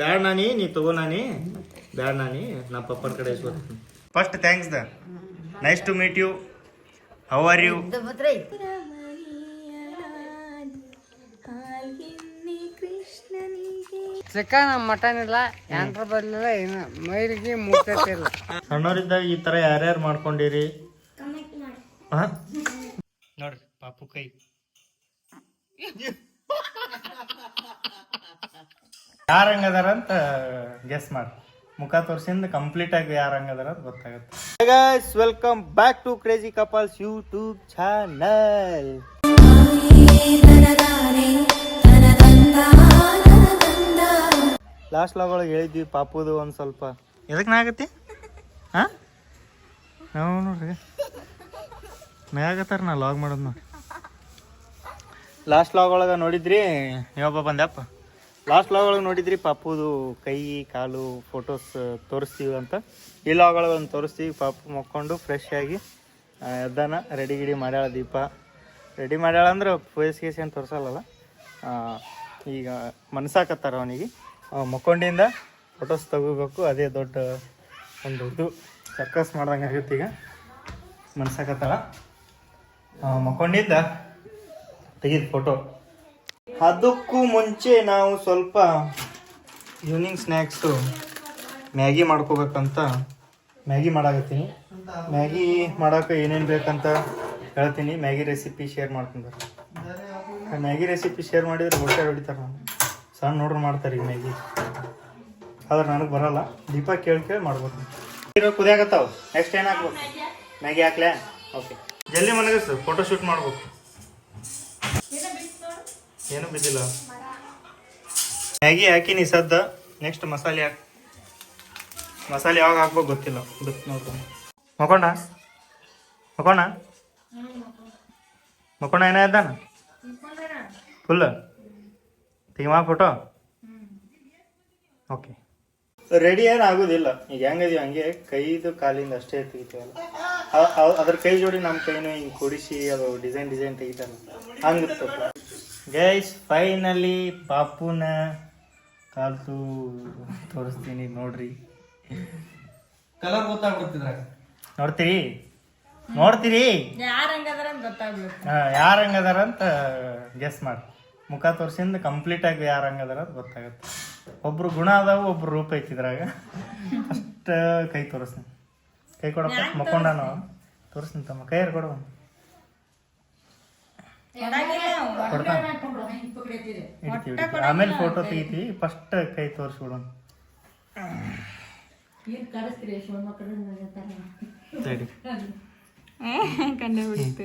ಬ್ಯಾಡ ನಾನಿ ನೀ ತಗೋ ನಾನಿ. ಬ್ಯಾಡ ನಾನಿ ನಮ್ಮ ಪಪ್ಪನ ಕಡೆ ಇಸ್ಕೊತೀನಿ first thanks the. Nice to meet you how are you chicken mutton ಇಲ್ಲ. ಯಾಂಟ್ರ ಬರಲಿಲ್ಲ ಏನು? ಮೈಲಿಗೆ ಮುಟ್ಟತಿಲ್ಲ ಸಣ್ಣವರಿದ್ದಾಗ ಈ ತರ ಯಾರ್ಯಾರು ಮಾಡ್ಕೊಂಡಿರಿ? ನೋಡ್ರಿ ಪಾಪು ಕೈ. ಯಾರ ಹಂಗದಾರ ಅಂತ ಗೆಸ್ ಮಾಡಿ. ಮುಖ ತೋರ್ಸಿಂದ ಕಂಪ್ಲೀಟ್ ಆಗಿ ಯಾರ ಹಂಗದಾರ ಅಂತ ಗೊತ್ತಾಗುತ್ತೆ guys welcome back to crazy couples YouTube channel last vlog ಒಳಗೆ ಹೇಳಿದ್ವಿ ಪಾಪುದು ಒಂದು ಸ್ವಲ್ಪ. ಎದಕ್ಕೆ ನಾ ಆಗತ್ತೆ ಹಾ? ನಾವು ನೋಡ್ರಿ. ನಾಗತ್ತಾರ ನಾ ಲಾಗ್ ಮಾಡೋದು ನೋಡಿ. ಲಾಸ್ಟ್ ಲಾಗ್ ಒಳಗೆ ನೋಡಿದ್ರಿ? ಯಾವ ಬಂದ್ಯಪ್ಪ? ಲಾಸ್ಟ್ ಲಾಗ್ ಒಳಗೆ ನೋಡಿದ್ರಿ, ಪಾಪುದು ಕೈ, ಕಾಲು ಫೋಟೋಸ್ ತೋರಿಸ್ತೀವಿ ಅಂತ. ಈ ಲಾಗ್ ಒಳಗೆ ಒಂದು ತೋರಿಸ್ತೀವಿ, ಪಾಪು ಮಕ್ಕೊಂಡು ಫ್ರೆಶ್ ಆಗಿ ಎದ್ದಾನ ರೆಡಿ ಗಿಡಿ ಮಾಡ್ಯಾಳ ದೀಪ. ರೆಡಿ ಮಾಡ್ಯಾಳ ಅಂದ್ರೆ ಫೇಸ್ ಗೇಸ್ ಏನು ತೋರಿಸಲ್ಲ ಈಗ ಮನ್ಸಾಕತ್ತಾರ ಅವನಿಗೆ. ಮಕ್ಕೊಂಡಿಂದ ಫೋಟೋಸ್ ತಗೋಬೇಕು, ಅದೇ ದೊಡ್ಡ ಒಂದು ಇದು. ಸರ್ಕಸ್ ಮಾಡ್ದಂಗೆ ಆಗುತ್ತೆ ಈಗ. ಮನ್ಸಾಕತ್ತಾಳ. ಮಕ್ಕೊಂಡಿಂದ ತೆಗಿದ ಫೋಟೋ ಅದಕ್ಕೂ ಮುಂಚೆ ನಾವು ಸ್ವಲ್ಪ ಈವ್ನಿಂಗ್ ಸ್ನ್ಯಾಕ್ಸು ಮ್ಯಾಗಿ ಮಾಡ್ಕೋಬೇಕಂತ ಮ್ಯಾಗಿ ಮಾಡಾಕತ್ತೀನಿ. ಮ್ಯಾಗಿ ಮಾಡೋಕೆ ಏನೇನು ಬೇಕಂತ ಹೇಳ್ತೀನಿ. ಮ್ಯಾಗಿ ರೆಸಿಪಿ ಶೇರ್ ಮಾಡ್ತೀನಿ ಮ್ಯಾಗಿ ರೆಸಿಪಿ ಶೇರ್ ಮಾಡಿದ್ರೆ ಹೊಟ್ಟೆ ಹೊಡಿತಾರೆ ನಾನು ಸಣ್ಣ ನೋಡ್ರಿ ಮಾಡ್ತಾರೆ ಈಗ ಮ್ಯಾಗಿ ಆದ್ರೆ ನನಗೆ ಬರಲ್ಲ. ದೀಪ ಕೇಳಿ ಕೇಳಿ ಮಾಡ್ಬೋದು. ನೀರು ಕುದಿಯಾಗತ್ತಾವ ನೆಕ್ಸ್ಟ್ ಏನು ಹಾಕ್ಬೇಕು ಮ್ಯಾಗಿ ಹಾಕ್ಲೇ? ಓಕೆ ಜಲ್ದಿ ಮನೆಗೆ ಫೋಟೋ ಶೂಟ್ ಮಾಡ್ಬೇಕು. ಏನು ಬಿದ್ದಿಲ್ಲ. ಮ್ಯಾಗಿ ಹಾಕಿನಿ ಸದ್ದ. ನೆಕ್ಸ್ಟ್ ಮಸಾಲೆ ಹಾಕಿ ಮಸಾಲೆ ಯಾವಾಗ ಹಾಕ್ಬೇಕು ಗೊತ್ತಿಲ್ಲ. ಗೊತ್ತು ನೋಡ್ಕೊಂಡು ಮಕೋಣ ಮಕೋಣ ಮಕೋಣ ಏನ ಇದ್ದಾನ ಫುಲ್ ತೆಗಿಮಾ ಫೋಟೋ ಓಕೆ ರೆಡಿ ಏನು ಆಗೋದಿಲ್ಲ. ಈಗ ಹೆಂಗದೀವಿ ಹಂಗೆ ಕೈದು ಕಾಲಿಂದ ಅಷ್ಟೇ ತೆಗಿತೀವಲ್ಲ. ಅದ್ರ ಕೈ ಜೋಡಿ ನಮ್ಮ ಕೈನು ಹಿಂಗೆ ಕೊಡಿಸಿ ಅದು ಡಿಸೈನ್ ಡಿಸೈನ್ ತೆಗಿತಾರಲ್ಲ. ಹಂಗಿತ್ತು ಗೈಸ್ ಫೈನಲಿ ಪಾಪುನ ಕಾಲ್ತು ತೋರಿಸ್ತೀನಿ ನೋಡ್ರಿ. ಕಲರ್ ಗೊತ್ತಾಗ್ಬಿಡ್ತಿದ್ರ. ನೋಡ್ತೀರಿ? ನೋಡ್ತೀರಿ? ಯಾರ ಹಂಗದಾರ ಅಂತ ಗೊತ್ತಾಗ್ಬೇಕು ಯಾರು ಹಂಗದಾರ ಅಂತ ಗೆಸ್ ಮಾಡಿ. ಮುಖ ತೋರಿಸಿಂದ ಕಂಪ್ಲೀಟ್ ಆಗಿ ಯಾರು ಹಂಗದಾರ ಅಂತ ಗೊತ್ತಾಗುತ್ತೆ. ಒಬ್ರು ಗುಣ ಅದಾವು ಒಬ್ರು ರೂಪ ಐತಿದ್ರಾಗ ಅಷ್ಟ ಕೈ ತೋರಿಸ್ತೀನಿ. ಕೈ ಕೊಡಪ್ಪ ಮಕ್ಕೊಂಡ ನಾವು ತೋರಿಸ್ತೀನಿ. ತಮ್ಮ. ಕೈಯಾರು ಕೊಡು. ಕೊಡ್ತಾನೆ ಇಡ್ತೀವಿ ಆಮೇಲೆ ಫೋಟೋ ತೆಗಿತೀವಿ. ಫಸ್ಟ್ ಕೈ ತೋರಿಸ್ಬಿಡೋಣ. ಕಂಡು ಬಿಡ್ತು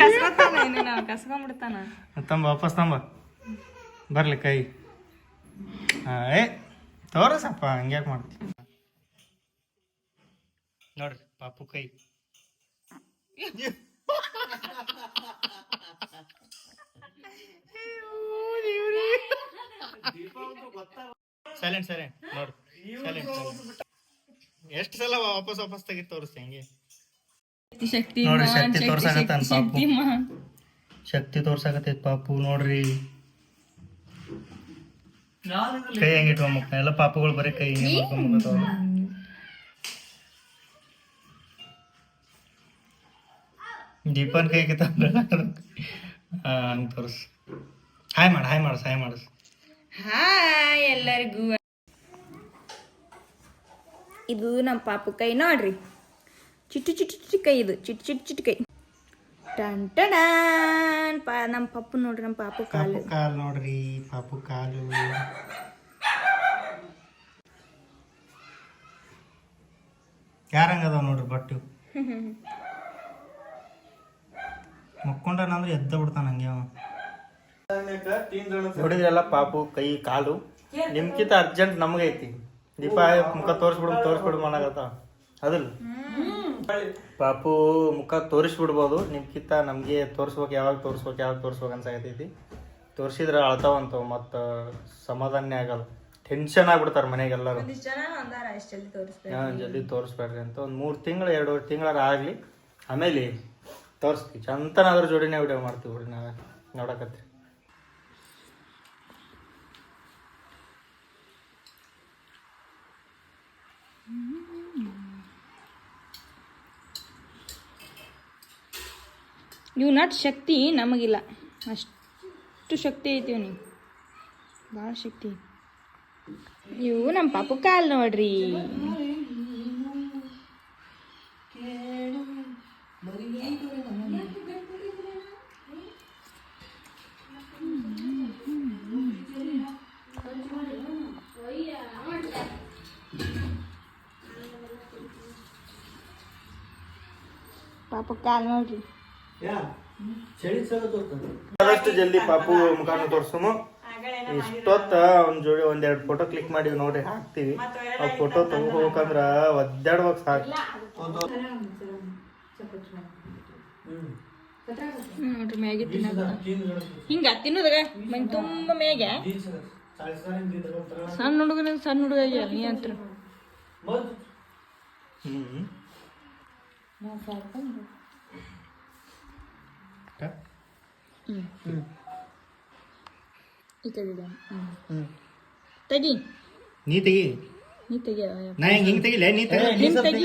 ಕಸ್ಕೊತಾನ ಇನ್ನು ನಾವು ಕಸ್ಕೊಂಡ್ಬಿಡ್ತಾನ. ತಂಬ ವಾಪಸ್ ತಂಬ. ಬರ್ಲಿ ಕೈ. ಏ ತೋರಸಪ್ಪ ಹಂಗ್ಯಾಕೆ ಮಾಡ್ತಿ? ನೋಡ್ರಿ ಪಾಪು ಕೈ. ಸೈಲೆಂಟ್ ಸೈಲೆಂಟ್ ನೋಡ್ರಿ ಸೈಲೆಂಟ್ ಎಷ್ಟು ಸಲ ವಾಪಸ್ ವಾಪಸ್ ತೆಗಿ ತೋರಿಸ್ತಿ ಹಂಗೆ? ಶಕ್ತಿ ನೋಡ್ರಿ ಶಕ್ತಿ ತೋರ್ಸಾಕತ್ತಾನ ಪಾಪು ಶಕ್ತಿ ತೋರ್ಸಾಕತ್ತೈತಿ ಪಾಪು ನೋಡ್ರಿ. ಕೈ ಹೆಂಗ್ ಮುಖ ಎಲ್ಲ ಪಾಪುಗಳು ಬರೀ ಕೈ ಹಿಂಗೆ ಮಾಡ್ಕೊಂಡ್ ಮುಗ್ಗತಾವ. ದೀಪನ್ ಕೈ ಕಿತ್ತ ಹಂಗೆ ತೋರ್ಸ್. ಹಾಯ್ ಮಾಡು ಹಾಯ್ ಮಾಡಸ್ ಹಾಯ್ ಮಾಡಸ್ ಹಾಯ್ ಎಲ್ಲರಿಗೂ. ಇದು ನಮ್ಮ ಪಾಪು ಕೈ ನೋಡ್ರಿ. ಚಿಟ್ಟು ಚಿಟ್ಟು ಚಿಟ್ಟು ಕೈ ಇದು. ಚಿಟ್ಟು ಚಿಟ್ಟು ಚಿಟ್ಟು ಕೈ. ಟನ್ ಟಡಾನ್. ಪಾ ನಮ್ಮ ಪಪ್ಪು ನೋಡ್ರಿ ನಮ್ಮ ಪಾಪು ಕಾಲು. ಕಾಲು ನೋಡ್ರಿ ಪಾಪು ಕಾಲು. ಯಾರಂಗದ ನೋಡ್ರಿ ಬಟ್ಟು? ಮಕ್ಕೊಂಡನಂದ್ರೆ ಎದ್ದ ಬಿಡ್ತಾನ ಹಂಗೆ ಅವ. ನೋಡಿದ್ರಲ್ಲ ಪಾಪು ಕೈ ಕಾಲು? ನಿಮ್ಕಿಂತ ಅರ್ಜೆಂಟ್ ನಮಗೈತಿ ದೀಪ ಮುಖ ತೋರಿಸ್ಬಿಡು ತೋರಿಸ್ಬಿಡು ಮನಗತ. ಅದಲ್ಲ? ಪಾಪು ಮುಖ ತೋರಿಸ್ಬಿಡ್ಬೋದು. ನಿಮ್ಕಿಂತ ನಮಗೆ ತೋರಿಸ್ಬೇಕು ಯಾವಾಗ ತೋರಿಸ್ಬೇಕು ಯಾವಾಗ ತೋರಿಸ್ಬೇಕು ಐತಿ ತೋರಿಸಿದ್ರೆ ಅಳ್ತಾವಂತವು ಮತ್ತು ಸಮಾಧಾನ ಆಗಲ್ಲ. ಟೆನ್ಷನ್ ಆಗ್ಬಿಡ್ತಾರೆ ಮನೆಗೆಲ್ಲರೂ. ಹಾಂ ಜಲ್ದಿ ತೋರಿಸ್ಬೇಡ್ರಿ ಅಂತ. ಒಂದು ಮೂರು ತಿಂಗಳು ಎರಡು ತಿಂಗಳಾರ ಆಗಲಿ. ಆಮೇಲೆ ತೋರಿಸ್ತೀವಿ. ಚಂತನ ಅದ್ರ ಜೋಡಿನೇ ವಿಡಿಯೋ ಮಾಡ್ತೀವಿ ಬಿಡಿ ನಾವೇ. ನೋಡಕತ್ರಿ ಇವು ನಟ್ ಶಕ್ತಿ ನಮಗಿಲ್ಲ. ಅಷ್ಟು ಶಕ್ತಿ ಐತಿ ನೀವು ಭಾಳ ಶಕ್ತಿ. ಇವು ನಮ್ಮ ಪಾಪು ಕಾಲು ನೋಡ್ರಿ. ಪಾಪ ಕಾಲು ನೋಡ್ರಿ. ಆದಷ್ಟು ಜಲ್ದಿ ಪಾಪು ಮುಖಾನ ತೋರ್ಸೋನು ಇಷ್ಟೊತ್ತ ಒಂದ್ ಜೋಡಿ ಒಂದೆರಡು ಫೋಟೋ ಕ್ಲಿಕ್ ಮಾಡಿ ನೋಡ್ರಿ ಹಾಕ್ತಿವಿ. ಆ ಫೋಟೋ ತಗೋಬೇಕಂದ್ರ ಒದ್ದಾಡ್ಬೇಕು ಸಾಕು. ನೋಡ್ರಿ ಮ್ಯಾಗಿ ತಿನ್ನಕ ಹಿಂಗ ತಿನ್ನೋದಾಗ? ಮನ್ ತುಂಬ ಮೇಗೆ ಸಣ್ಣ ಹುಡುಗನ ಸಣ್ಣ ಹುಡುಗ ನೀ ಅಂತ ಹ್ಮ್. ಈ ತೆಗಿದ ಹ್ಮ್. ತೆಗಿ. ನೀ ತೆಗಿ. ನೀ ತೆಗಿ ನಾ ಹಿಂಗ್ ಹಿಂಗ್ ತೆಗಿಲ್ಲ ನೀ ತೆಗಿ ನಿನ್ ತೆಗಿ.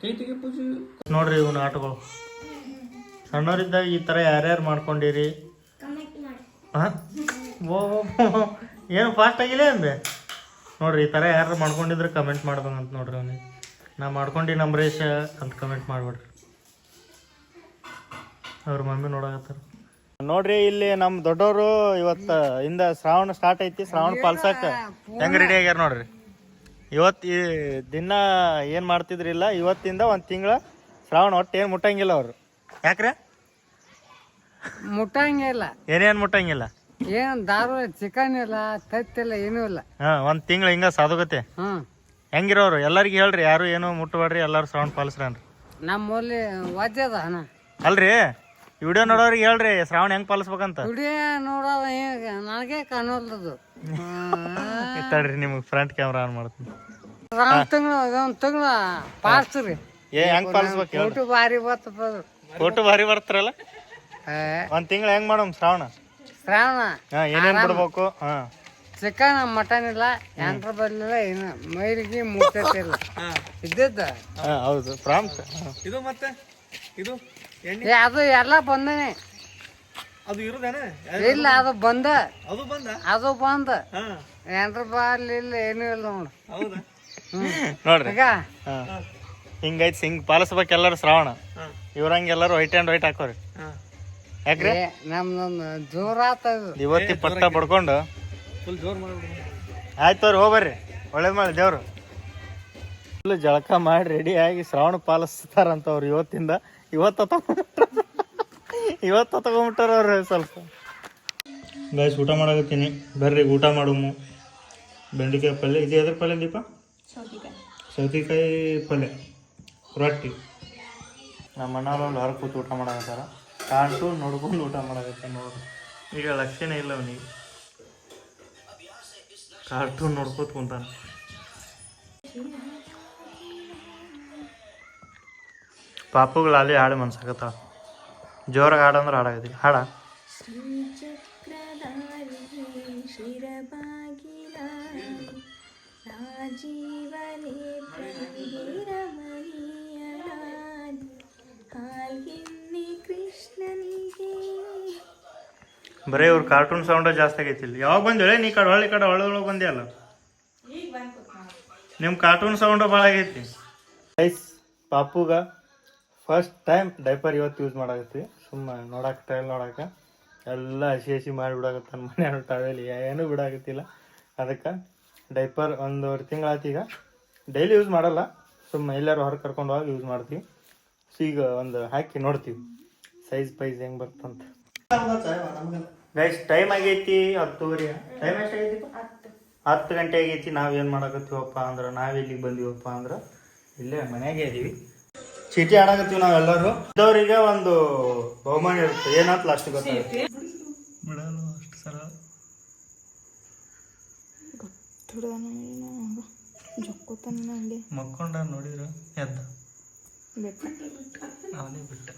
ಕೈ ತೆಗಿ ಪೂಜೆ. ನೋಡ್ರಿ ಇವ್ನ ಆಟಗಳು. ಸಣ್ಣವರಿದ್ದಾಗ ಈ ತರ ಯಾರ್ಯಾರು ಮಾಡ್ಕೊಂಡಿರಿ? ಹ? ಓ ಏನು ಫಾಸ್ಟ್ ಆಗಿಲ್ಲ ಅಂದೆ? ನೋಡ್ರಿ ಈ ತರ ಯಾರು ಮಾಡ್ಕೊಂಡಿದ್ರೆ ಕಮೆಂಟ್ ಮಾಡ್ಬೇಕಂತ ನೋಡ್ರಿ ಅವನಿಗೆ. ನಾ ಮಾಡ್ಕೊಂಡು ನಂಬರೇಶ ಅಂತ ಕಮೆಂಟ್ ಮಾಡ್ಬಿಡ್ರಿ ಅವ್ರ ಮಮ್ಮಿ ನೋಡಕತ್ತಾರ. ನೋಡ್ರಿ ಇಲ್ಲಿ ನಮ್ಮ ದೊಡ್ಡವರು ಇವತ್ತ ಇಂದ ಶ್ರಾವಣ ಸ್ಟಾರ್ಟ್ ಐತಿ ಶ್ರಾವಣ ಪಾಲ್ಸಾಕ ಹೆಂಗ್ ರೆಡಿ ಆಗ್ಯಾರ ನೋಡ್ರಿ? ಇವತ್ತು ಈ ದಿನ ಏನು ಮಾಡ್ತಿದ್ರಿಲ್ಲ ಇವತ್ತಿಂದ ಒಂದು ತಿಂಗಳ ಶ್ರಾವಣ ಒಟ್ಟು ಏನು ಮುಟ್ಟಂಗಿಲ್ಲ ಅವರು. ಯಾಕ್ರೆ? ಮುಟ್ಟಂಗಿಲ್ಲ. ಏನೇನು ಮುಟ್ಟಂಗಿಲ್ಲ? ಏನ್ ದಾರು ಚಿಕನ್ ಇಲ್ಲ ತತ್ತಿಲ್ಲ ಏನೂ ಇಲ್ಲ. ಹಾಂ ಒಂದು ತಿಂಗಳು ಹಿಂಗ ಸಾಧುಗತೆ. ಹ್ಮ್. ಹೆಂಗಿರೋರು? ಎಲ್ಲರಿಗೂ ಹೇಳ್ರಿ ಯಾರು ಏನು ಮುಟ್ಟಬೇಡ್ರಿ ಎಲ್ಲರೂ ಸೌಂಡ್ ಪಾಲಿಸ್ರನ್ರಿ. ನಮ್ಮಲ್ಲಿ ವಜ್ಜದ ಹಣ ಅಲ್ರಿ? ವಿಡಿಯೋ ನೋಡೋರಿಗೆ ಹೇಳ್ರಿ ಶ್ರಾವಣ ಹೆಂಗ್ ಪಾಲಿಸ್ಬೇಕಂತ. ಹುಡುಗ ನೋಡೋದ ಹೇಗ ನನಗೆ ಕಾಣೋಲ್ಲದು ತಡ್ರಿ ನಿಮಗೆ ಫ್ರಂಟ್ ಕ್ಯಾಮ್ರಾ ಆನ್ ಮಾಡ್ತೀನಿ. ಶ್ರಾವಣ ತಿಂಗಳು ಒಂದು ತಿಂಗಳು ಪಾಸ್ರಿ ಏ ಹೆಂಗ್ ಪಾಲಿಸ್ಬೇಕು ಹೇಳ್ರಿ. ಊಟ ಭಾರಿ ಬರ್ತದ ಫೋಟೋ ಭಾರಿ ಬರ್ತಾರಲ್ಲ? ಒಂದ್ ತಿಂಗಳು ಹೆಂಗ್ ಮಾಡಮ್ ಶ್ರಾವಣ? ಶ್ರಾವಣ ಹಾ ಏನೇನ್ ಬಿಡ್ಬೇಕು? ಹಾ. ಚಿಕನ್ ಮಟನ್ ಇಲ್ಲ ಎಂಟ್ರ ಬರ್ಲಿಲ್ಲ ಏನು ಮೈಲಿಗೆ ಮುಟ್ಟತ್ತೆ ಇಲ್ಲ ಇದ್ದದ್ದ? ಹೌದು ಪ್ರಾಮ್ಸ್ ಇದು ಮತ್ತೆ? ಇದು ಏ, ಅದು ಎಲ್ಲ ಬಂದನೆ. ಅದು ಇರುದೇನ? ಇಲ್ಲ ಅದು ಬಂದ. ಅದು ಬಂದ? ಅದು ಬಂದ. ಹಾ. ಎಂಟ್ರ ಬರ್ಲಿಲ್ಲ ಏನೂ ಇಲ್ಲ ನೋಡು. ಹೌದಾ? ನೋಡ್ರಿ. ಹಿಂಗೈತಿ ಹಿಂಗ್ ಪಾಲಿಸ್ಬೇಕು ಎಲ್ಲರೂ ಶ್ರಾವಣ. ಇವ್ರಂಗ ಎಲ್ಲರೂ ವೈಟ್ ಆ್ಯಂಡ್ ವೈಟ್ ಹಾಕೋರಿ. ಯಾಕ್ರಿ? ನಮ್ದೊಂದು ಜೋರಾತ ಇವತ್ತಿ ಪಟ್ಟ ಪಡ್ಕೊಂಡು ಫುಲ್ ಜೋರ್ ಮಾಡ್ಬಿಡು. ಆಯ್ತು ಅವ್ರಿ ಹೋಗ್ಬರ್ರಿ ಒಳ್ಳೇದ್ ಮಾಡಿ ದೇವ್ರು. ಫುಲ್ ಜಳಕ ಮಾಡಿ ರೆಡಿ ಆಗಿ ಶ್ರಾವಣ ಪಾಲಿಸ್ತಾರಂತ ಅವ್ರು ಇವತ್ತಿಂದ. ಇವತ್ತ ಇವತ್ತ ತಗೊಂಬಿಟ್ಟಾರ ಅವ್ರು ಸ್ವಲ್ಪ. ಗಾಯ್ಸ್ ಊಟ ಮಾಡಕತ್ತೀನಿ. ಬರ್ರಿ ಊಟ ಮಾಡುಮು. ಬೆಂಡೆಕಾಯಿ ಪಲ್ಯ. ಇದು ಎದ್ರ ಪಲ್ಯ ದೀಪ? ಸೌತೆಕಾಯಿ ಪಲ್ಯ. ರೊಟ್ಟಿ. ನಮ್ಮ ಅಣ್ಣ ಹೊರಗೆ ಕೂತು ಊಟ ಮಾಡಕತ್ತಾರ. ಕಾಂಟು ನೋಡ್ಕೊಂಡು ಊಟ ಮಾಡಕತ್ತ ನೋಡ್ರಿ. ಈಗ ಲಕ್ಷಣ ಇಲ್ಲ ಅವನಿಗೆ. ಕಾರ್ಟೂನ್ ನೋಡ್ಕೋತ ಕುಂತಾನ. ಪಾಪುಗಳು ಅಲ್ಲಿ ಹಾಡು ಮನ್ಸಾಕತ್ತಾವ ಜೋರಾಗಿ ಹಾಡಂದ್ರೆ ಹಾಡಾಗದಿಲ್ಲ. ಹಾಡ? ಬರೀ ಇವ್ರ ಕಾರ್ಟೂನ್ ಸೌಂಡ ಜಾಸ್ತಿ ಆಗೈತಿ ಇಲ್ಲಿ. ಯಾವಾಗ ಬಂದಿಲ್ಲ ನೀ ಕಡೆ ಹೊಳ್ಳಿ ಕಡೆ ಒಳಗೆ ಬಂದೆ ಅಲ್ಲ ನಿಮ್ಮ ಕಾರ್ಟೂನ್ ಸೌಂಡ ಭಾಳ ಆಗೈತಿ. ಐಸ್ ಪಾಪುಗ ಫಸ್ಟ್ ಟೈಮ್ ಡೈಪರ್ ಇವತ್ತು ಯೂಸ್ ಮಾಡಾಕತ್ತಿ. ಸುಮ್ಮನೆ ನೋಡಕ್ಕೆ ಟೈಲ್ ನೋಡಕ್ಕೆ ಎಲ್ಲ ಹಸಿ ಹಸಿ ಮಾಡಿ ಬಿಡಾಕತ್ತಾನ ಮನೆ ಟವೆಲ್ ಏನೂ ಬಿಡಾಕತ್ತಿಲ್ಲ. ಅದಕ್ಕೆ ಡೈಪರ್ ಒಂದೂವರೆ ತಿಂಗಳಾಯ್ತು ಈಗ. ಡೈಲಿ ಯೂಸ್ ಮಾಡಲ್ಲ. ಸುಮ್ಮನೆ ಎಲ್ಲರೂ ಹೊರಗೆ ಕರ್ಕೊಂಡು ಹೋಗಿ ಯೂಸ್ ಮಾಡ್ತೀವಿ. ಸೊ ಈಗ ಒಂದು ಹಾಕಿ ನೋಡ್ತೀವಿ. ಸೈಜ್ ಪೈಸ್ ಹೆಂಗೆ ಬರ್ತಂತ. ಗೈಸ್ ಟೈಮ್ ಆಗೈತಿ ಹತ್ತುವರೆ. ಟೈಮ್ ಎಷ್ಟಾಗೈತಿ? ಹತ್ತು. ಗಂಟೆ ಆಗೈತಿ. ನಾವೇನು ಮಾಡಕತ್ತೀವಪ್ಪ ಅಂದ್ರೆ ನಾವು ಇಲ್ಲಿಗೆ ಬಂದೀವಪ್ಪ ಅಂದ್ರೆ ಇಲ್ಲೇ ಮನೆಯಾಗೆ ಇದೀವಿ. ಚೀಟಿ ಆಡಕತ್ತೀವಿ ನಾವೆಲ್ಲರೂ ಇದ್ದವರಿಗೆ ಒಂದು ಬಹುಮಾನ ಇರುತ್ತೆ. ಏನಂತ ಲಾಸ್ಟ್ ಗೊತ್ತಾಗುತ್ತೆ ಬಿಡಲ್ಲ ಅಷ್ಟು ಸರಳ ಜೊಕ್ಕೋತಾನೆ ಮಕ್ಕೊಂಡ ನೋಡಿದ್ರ ಎದ್ದ. ಅವನೇ ಬಿಟ್ಟ.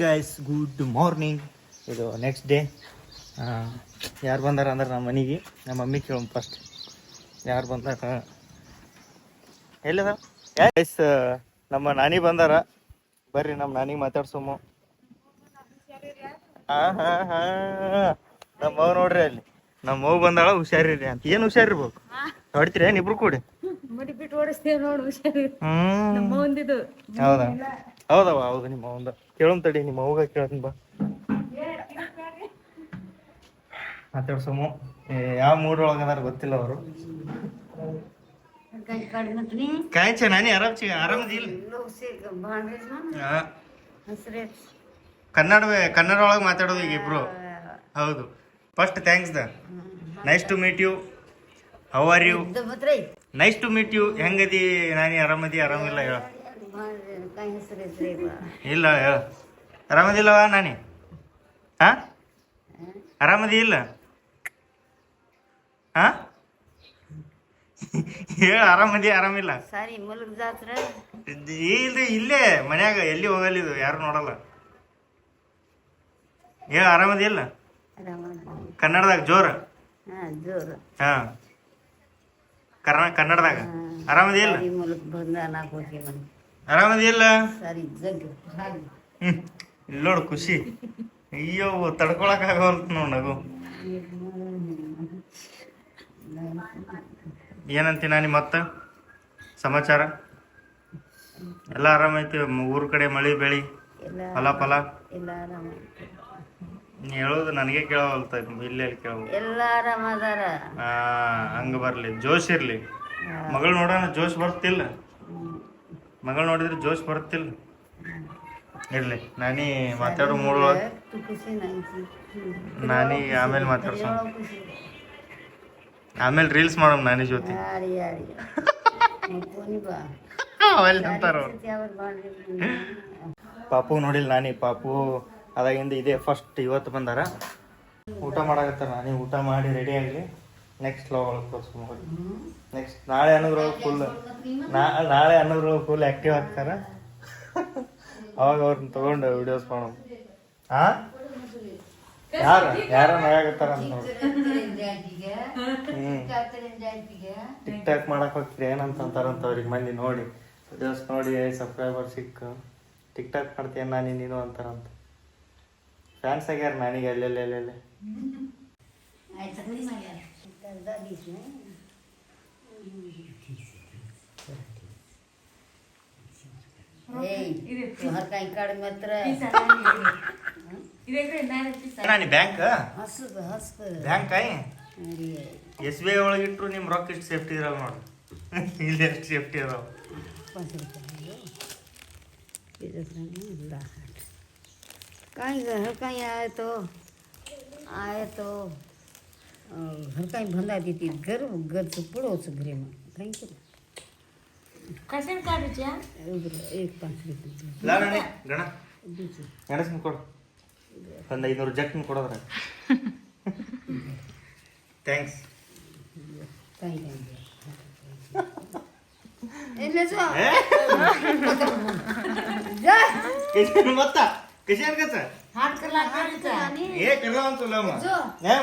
ಗೈಸ್ ಗುಡ್ ಮಾರ್ನಿಂಗ್ ಇದು ನೆಕ್ಸ್ಟ್ ಡೇ ಯಾರು ಬಂದಾರ ಅಂದ್ರೆ ನಮ್ಮ ಮನೆಗೆ ನಮ್ಮ ಮಮ್ಮಿ ಕೇಳೋಣ ಫಸ್ಟ್ ಯಾರು ಬಂದಾರ? ಎಲ್ಲದ? ಗೈಸ್ ನಮ್ಮ ನಾನಿ ಬಂದಾರ. ಬರ್ರಿ ನಮ್ಮ ನಾನಿಗೆ ಮಾತಾಡ್ಸೋಮು. ಹಾ ಹಾ ಹಾ. ನಮ್ಮ ನೋಡ್ರಿ ಅಲ್ಲಿ. ನಮ್ಮ ಮಗು ಬಂದಾಳ ಹುಷಾರಿರಿ ಅಂತ. ಏನ್ ಹುಷಾರಿರ್ಬೇಕು ಹೊಡಿತೀರಿ ಏನ್ ಇಬ್ರು ಕೂಡಿ? ಮಡಿ ಬಿಟ್ಟು ಓಡಿಸ್ತೇವೆ ನೋಡು ಹುಷಾರು ಹ್ಮ್. ಹೌದಾ? ಹೌದವ ಹೌದು ನಿಮ್ಮ ಅವಂದ ಕೇಳೋನ್ ತಡಿ ನಿಮ್ಮ ಅವಾಗ ಕೇಳ್ತೀನಿ ಬಾ. ಮಾತಾಡ್ಸೋಮು ಯಾವ ಮೂಡ್ ಒಳಗ ಅದಾರ ಗೊತ್ತಿಲ್ಲ ಅವರು. ಕಾಯ್ಚ ನಾನೇ ಆರಾಮ್ ಚಿ ಆರಾಮದಿಲ್ಲ ಹಾ. ಕನ್ನಡ ಕನ್ನಡ ಒಳಗೆ ಮಾತಾಡೋದು ಈಗ ಇಬ್ರು. ಹೌದು. First thanks the. Nice to meet you how are you nice to meet you ಹೆಂಗದಿ ನಾನೇ ಆರಾಮದಿ ಆರಾಮಿಲ್ಲ ಹೇಳ. ಇಲ್ಲ ಹೇಳ ಆರಾಮದಿಲ್ಲವ ನಾನಿ? ಹಾ? ಆರಾಮದಿ ಇಲ್ಲ? ಹಾ? ಹೇಳ ಆರಾಮದಿ ಆರಾಮಿಲ್ಲ? ಸಾರಿ ಮುಲುಗ್ ಜಾತ್ರೆ. ಇಲ್ರಿ ಇಲ್ಲೇ ಮನ್ಯಾಗ ಎಲ್ಲಿ ಹೋಗಲ್ಲ ಇದು ಯಾರು ನೋಡಲ್ಲ. ಹೇಳ ಆರಾಮದಿ ಇಲ್ಲ? ಕನ್ನಡದಾಗ ಜೋರ? ಹಾ ಕರ್ನಾ ಕನ್ನಡದಾಗ? ಆರಾಮದಿ ಇಲ್ಲ? ಮುಲುಕ್ ಬಂದ ನಾಲ್ಕು ಹೋಗಿ ಬಂದು ಆರಾಮದಿ ಇಲ್ಲ ಸರಿ ಜಗ್ಗು ಹಾಗೆ. ಹ್ಮ್ ಇಲ್ಲಿ ನೋಡು ಖುಷಿ. ಅಯ್ಯೋ ತಡ್ಕೊಳಕ್ ಆಗೋಲ್ತ ನೋಡ್ ನಗು. ಏನಂತಿ ನಾನಿ ಮತ್ತ ಸಮಾಚಾರ? ಎಲ್ಲ ಆರಾಮೈತಿ ಊರ್ ಕಡೆ ಮಳಿ ಬೆಳಿ? ಫಲ ಫಲ? ಹೇಳೋದು ನನಗೆ ಕೇಳವಲ್ತ ಇಲ್ಲೇ ಕೇಳ. ಎಲ್ಲ ಆರಾಮ ಹಂಗ ಬರ್ಲಿ ಜೋಶ್ ಇರ್ಲಿ. ಮಗಳು ನೋಡೋಣ ಜೋಶ್ ಬರ್ತಿಲ್ಲ. ಮಗಳು ನೋಡಿದ್ರೆ ಜೋಶ್ ಬರುತ್ತಿಲ್ಲ. ಇರ್ಲಿ, ನಾನಿ ಮಾತಾಡೋ ಮೂರು ನಾನೀ ಆಮೇಲೆ ಮಾತಾಡ್ಸ ಆಮೇಲೆ ರೀಲ್ಸ್ ಮಾಡೋಣ ನಾನಿ ಜೊತೆ ಪಾಪು ನೋಡಿಲ್ಲ ನಾನಿ, ಪಾಪು ಅದಾಗಿಂದ ಇದೇ ಫಸ್ಟ್ ಇವತ್ತು ಬಂದಾರ. ಊಟ ಮಾಡಾಕತ್ತಾರ ನಾನಿ, ಊಟ ಮಾಡಿ ರೆಡಿ ಆಗಲಿ ನೆಕ್ಸ್ಟ್ ಲವ್ ತೋರಿಸ್ಕೊಂಡು ನೆಕ್ಸ್ಟ್ ನಾಳೆ ಅನ್ನೋದ್ರೊಳಗೆ ಫುಲ್ ನಾಳೆ ಅನ್ನೋದ್ರೊಳಗೆ ಫುಲ್ ಆಕ್ಟಿವ್ ಆಗ್ತಾರ. ಅವಾಗ ಅವ್ರನ್ನ ತಗೊಂಡು ವಿಡಿಯೋಸ್ ಮಾಡೋಣ. ಹಾ ಯಾರ? ಯಾರ ನಗಾಕತ್ತಾರ ಅಂತ ನೋಡಿ. ಟಿಕ್ ಟಾಕ್ ಮಾಡಕ್ ಹೋಗ್ತೀರಿ ಏನಂತ ಅಂತಾರಂತ ಅವ್ರಿಗೆ ಮಂದಿ ನೋಡಿ. ವಿಡಿಯೋಸ್ ನೋಡಿ ಸಬ್ಸ್ಕ್ರೈಬರ್ ಸಿಕ್ಕ. ಟಿಕ್ ಟಾಕ್ ಮಾಡ್ತೀಯ ನಾನು ನೀನು ಅಂತಾರಂತ ಫ್ಯಾನ್ಸ್ ಆಗ್ಯಾರ ನಾನಿಗೆ ಅಲ್ಲೆಲ್ಲ ಅಲ್ಲೆಲ್ಲ हर काही काढ मात्र ನಾನಿ ಬ್ಯಾಂಕ್ हसत हसत ಬ್ಯಾಂಕ್ ಆಯ್ अरे ಎಸ್ ಬಿ ಐ ಒಳಗೆ ಇಟ್ರು ನಿಮ್ಮ ರೊಕ್ಕ ಇಷ್ಟು ಸೇಫ್ಟಿ ಇರಲ್ಲ ನೋಡಿ ಇಲ್ಲಿ ಎಷ್ಟು ಸೇಫ್ಟಿ ಅದಾವ पाच रुपये लाट काही घरकाय भंदा देते घर घरचं पुढवचं घरे मग थँक्यू कशाने काढूच्या एक पाच रुपये ಗಣ ಮೆಣಸಿನ ಕೊಡು ಒಂದು ಐನೂರು ಜಕ್ಕಿನ ಕೊಡೋದ್ರ ಥ್ಯಾಂಕ್ಸ್ ತಾಯಿ ಗೊತ್ತಾ ಕಿಶನ್ ಕಸ ಹಾಡ್ ಏ ಕರ್ಲ ಅಂತ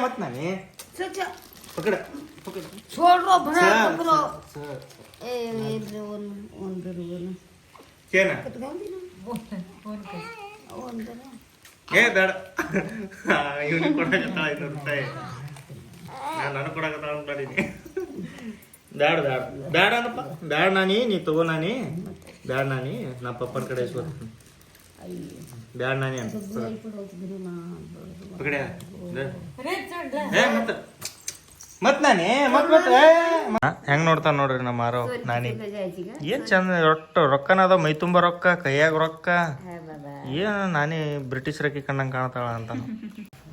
ಮತ್ ನಾನೇ आणि हे करला तुला मग जो. नाही मत नाही चल, चल. पकड पकड छोड रो भरा चल, पकरो चल, चल. ए ए ओन ओन बरोबर ಛೇ ನಾ कत गाव दिना ओन बरोबर ಏ ಬೇಡ ಇವನಿಗೆ ಕೊಡಕತ್ತಾಳ ಐನೂರು ರೂಪಾಯಿ ನಾನು ನನಗೆ ಕೊಡಕತ್ತಾಳ ಅನ್ಕೊಂಡಿನಿ ಬ್ಯಾಡ ಬ್ಯಾಡ ಬ್ಯಾಡ ಅನ್ನಪ್ಪ ಬ್ಯಾಡ ನಾನಿ ನೀ ತಗೋ ನಾನಿ ಬ್ಯಾಡ ನಾನಿ ನಾ ಪಪ್ಪನ ಕಡೆ ಇಸ್ಕೊತೀನಿ ಬ್ಯಾಡ ನಾನಿ ಅಂತ ಪಕಡೆ ಏ ಮತ್ತ ನಾನೇ ಹೆಂಗ್ ನೋಡ್ತಾನ ನೋಡ್ರಿ ನಮ್ಮ ಆರೋ ನಾನಿ. ಏನ್ ಚಂದ ರೊಕ್ಕ ರೊಕ್ಕನಾದ ಮೈ ತುಂಬ ರೊಕ್ಕ ಕೈಯಾಗ ರೊಕ್ಕ. ಏನ ನಾನಿ ಬ್ರಿಟಿಷ್ ರಕ್ಕಿ ಕಂಡಂಗ್ ಕಾಣ್ತಾಳ ಅಂತ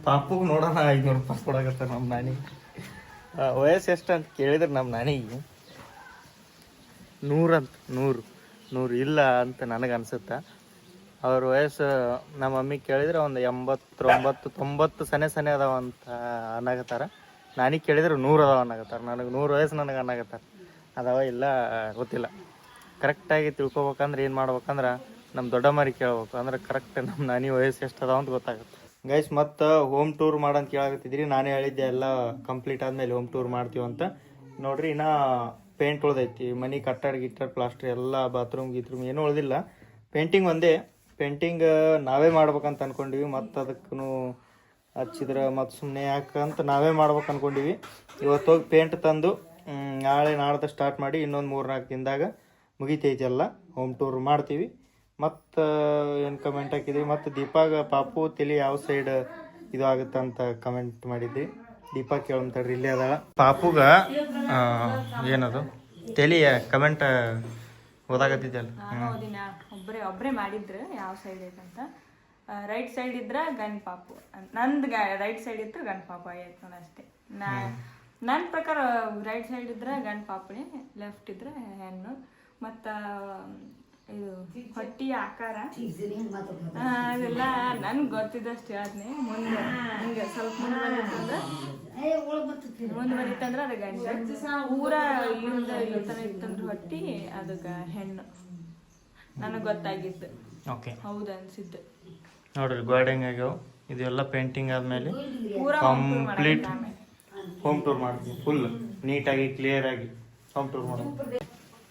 ಪಾಪುಗ್ ನೋಡೋಣ ಐನೂರು ರೂಪಾಯಿ ಕೊಡಕತ್ತ ನಮ್ ನಾನಿ. ವಯಸ್ಸು ಎಷ್ಟು ಅಂತ ಕೇಳಿದ್ರೆ ನಮ್ಮ ನಾನಿಗೆ ನೂರಂತ ನೂರು ನೂರು ಇಲ್ಲ ಅಂತ ನನಗೆ ಅನ್ಸುತ್ತಾ? ಅವ್ರ ವಯಸ್ಸು ನಮ್ಮ ಮಮ್ಮಿ ಕೇಳಿದ್ರೆ ಒಂದು ಎಂಬತ್ತೊಂಬತ್ತು, ತೊಂಬತ್ತು ಸನೆ ಸನೆ ಅದಾವ ಅಂತ ಅನ್ನಾಗತ್ತಾರ ನಾನಿಗೆ ಕೇಳಿದ್ರೆ ನೂರು ಅದಾವ ಅನ್ನಾಗತ್ತಾರ ನನಗೆ ನೂರು ವಯಸ್ಸು ನನಗೆ ಅನ್ನಾಗತ್ತಾರ ಅದಾವ ಇಲ್ಲ ಗೊತ್ತಿಲ್ಲ. ಕರೆಕ್ಟಾಗಿ ತಿಳ್ಕೊಬೇಕಂದ್ರೆ ಏನು ಮಾಡ್ಬೇಕಂದ್ರೆ ನಮ್ಮ ದೊಡ್ಡಮ್ಮರಿಗೆ ಕೇಳ್ಬೇಕು. ಅಂದ್ರೆ ಕರೆಕ್ಟ್ ನಮ್ಮ ನಾನಿ ವಯಸ್ಸು ಎಷ್ಟು ಅದಾವ ಅಂತ ಗೊತ್ತಾಗುತ್ತೆ. ಗೈಸ್ ಮತ್ತು ಹೋಮ್ ಟೂರ್ ಮಾಡಂತ ಕೇಳಾಕತ್ತಿದ್ರಿ. ನಾನೇ ಹೇಳಿದ್ದೆ ಎಲ್ಲ ಕಂಪ್ಲೀಟ್ ಆದಮೇಲೆ ಹೋಮ್ ಟೂರ್ ಮಾಡ್ತೀವಿ ಅಂತ. ನೋಡ್ರಿ, ಇನ್ನೂ ಪೇಂಟ್ ಉಳ್ದೈತಿ. ಮನೆ ಕಟ್ಟಡ ಗಿಟ್ಟರ್ ಪ್ಲಾಸ್ಟರ್ ಎಲ್ಲ ಬಾತ್ರೂಮ್ ಗೀತ್ರೂಮ್ ಏನೂ ಉಳ್ದಿಲ್ಲ. ಪೇಂಟಿಂಗ್ ಒಂದೇ. ಪೇಂಟಿಂಗ್ ನಾವೇ ಮಾಡ್ಬೇಕಂತ ಅನ್ಕೊಂಡಿವಿ. ಮತ್ತು ಅದಕ್ಕೂ ಹಚ್ಚಿದ್ರೆ ಮತ್ತು ಸುಮ್ಮನೆ ಯಾಕಂತ ನಾವೇ ಮಾಡ್ಬೇಕು ಅನ್ಕೊಂಡಿವಿ. ಇವತ್ತು ಹೋಗಿ ಪೇಂಟ್ ತಂದು ನಾಳೆ ನಾಡ್ದು ಸ್ಟಾರ್ಟ್ ಮಾಡಿ ಇನ್ನೊಂದು ಮೂರು ನಾಲ್ಕು ದಿನದಾಗ ಮುಗಿತೈತಿ ಎಲ್ಲ ಹೋಮ್ ಟೂರ್ ಮಾಡ್ತೀವಿ. ಮತ್ತು ಏನು ಕಮೆಂಟ್ ಹಾಕಿದ್ವಿ ಮತ್ತು ದೀಪಾಗ ಪಾಪು ತಲೆ ಯಾವ ಸೈಡ್ ಇದು ಆಗುತ್ತೆ ಅಂತ ಕಮೆಂಟ್ ಮಾಡಿದ್ವಿ ದೀಪಾ ಕೇಳಂತಾಡ್ರಿ ಇಲ್ಲೇ ಅದಾಳ. ಪಾಪುಗ ಏನದು? ತಲೆಯ ಕಮೆಂಟ್ ಓದಾಗತ್ತಿದ್ದಲ್ಲ ಹೌದಿನ ಒಬ್ಬರೇ ಒಬ್ಬರೇ ಮಾಡಿದ್ರು ಯಾವ ಸೈಡ್ ಐತಂತ ರೈಟ್ ಸೈಡ್ ಇದ್ರ ಗಂಡ್ ಪಾಪು. ನಂದು ರೈಟ್ ಸೈಡ್ ಇತ್ತು ಗಂಡ್ ಪಾಪು ಆಯ್ತು ನೋಡಿ ಅಷ್ಟೇ. ನಾ ನನ್ನ ಪ್ರಕಾರ ರೈಟ್ ಸೈಡ್ ಇದ್ರೆ ಗಂಡ್ ಪಾಪುನೇ ಲೆಫ್ಟ್ ಇದ್ರೆ ಹೆಣ್ಣು. ಮತ್ತು ಇದು ಹೊಟ್ಟಿ ಆಕಾರ. ಅದೆಲ್ಲ ನನ್ಗೆ ಗೊತ್ತಿದ್ದಷ್ಟು ಹೇಳ್ತೀನಿ ಮುಂದೆ ಹಿಂಗೆ ಸ್ವಲ್ಪ ಮುಂದೆ ಮುಂದೆ ಅಂದ್ರೆ ಅದು ಗಂಡು ಊರ ಇಲ್ಲಿಂದ ಥರ ಇತ್ತಂದ್ರೆ ಹೊಟ್ಟಿ ಅದು ಹೆಣ್ಣು. ನನಗೆ ಗೊತ್ತಾಗಿತ್ತು ಓಕೆ. ಹೌದು ಅನ್ಸಿದ್ದು. ನೋಡ್ರಿ ಗಾರ್ಡನ್ ಆಗ್ಯಾವ ಇದೆಲ್ಲ ಪೇಂಟಿಂಗ್ ಆದ್ಮೇಲೆ ಕಂಪ್ಲೀಟ್ ಹೋಮ್. ಟೂರ್ ಮಾಡ್ತೀನಿ ಫುಲ್ ನೀಟಾಗಿ ಕ್ಲಿಯರ್ ಆಗಿ ಹೋಮ್ ಟೂರ್ ಮಾಡೋದು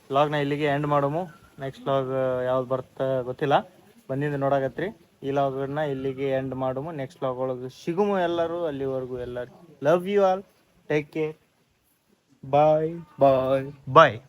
ಲಾಗ್ನ ಇಲ್ಲಿಗೆ ಎಂಡ್ ಮಾಡೋಮು. ನೆಕ್ಸ್ಟ್ ಲಾಗ್ ಯಾವ್ದು ಬರುತ್ತೆ ಗೊತ್ತಿಲ್ಲ. ಬಂದಿಂದ ನೋಡಾಕತ್ರಿ. ಈ ಲಾಗನ್ನ ಇಲ್ಲಿಗೆ ಎಂಡ್ ಮಾಡುಮು. ನೆಕ್ಸ್ಟ್ ಲಾಗ್ ಒಳಗೆ ಸಿಗುಮು ಎಲ್ಲರೂ ಅಲ್ಲಿವರೆಗೂ ಎಲ್ಲರಿಗೂ love you all take care bye bye bye